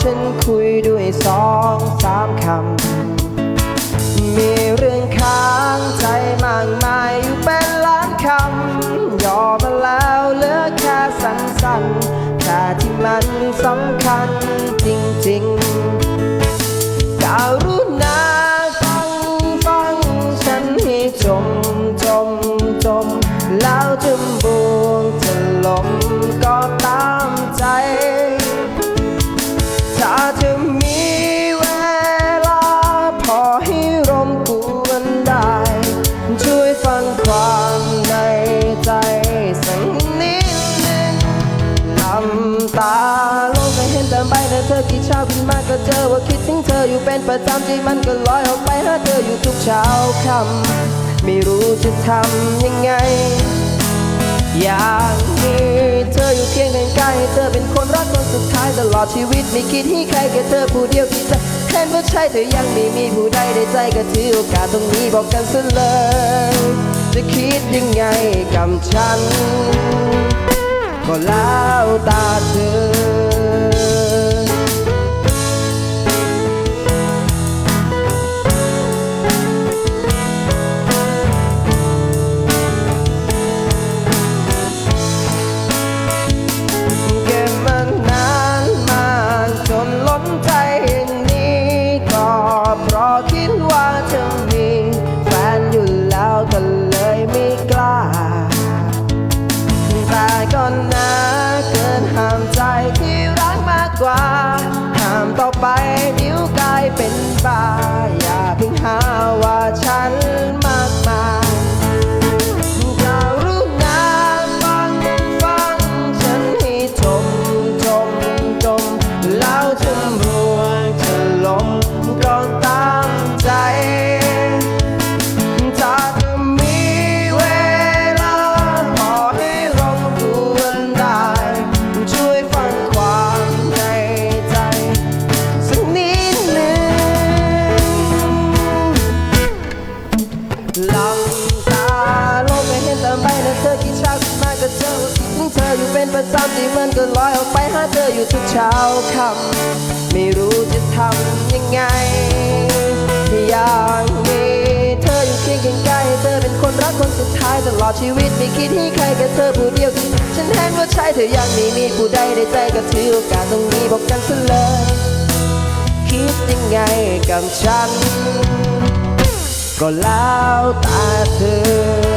ฉันคุยด้วยสองสามคำ มีเรื่องค้างใจมากมายอยู่เป็นล้านคำ ยอมมาแล้วเหลือแค่สั้นๆแค่ที่มันสำคัญ เจอว่าคิดถึงเธออยู่เป็นประจำใจมันก็ลอยออกไปหาเธออยู่ทุกเช้าค่ำไม่รู้จะทำยังไง อยากมีเธออยู่เคียงข้างกายให้เธอเป็นคนรักคนสุดท้ายตลอดชีวิตไม่คิดให้ใครแค่เธอผู้เดียวที่จะแค่ว่าใช่เธอยังไม่มีผู้ใดในใจก็ถือโอกาสตรงนี้บอกกันซะเลย จะคิดยังไงกับฉัน ก็แล้วตาเธอ ใจที่รักมากกว่าห้ามต่อไปนิ้วกลายเป็นบ้าอย่าเพิ่งหาว่าฉันมาก เธออยู่เป็นประจำที่มันก็ลอยออกไปหาเธออยู่ทุกเช้าค่ำไม่รู้จะทำยังไง อยากมีเธออยู่เคียงข้างกายให้เธอเป็นคนรักคนสุดท้ายตลอดชีวิตไม่คิดให้ใครแค่เธอผู้เดียวที่ฉันเห็นว่าใช่เธอยังไม่มีผู้ใดในใจก็ถือโอกาสตรงนี้บอกกันซะเลยคิดยังไงกับฉัน ก็แล้วตาเธอ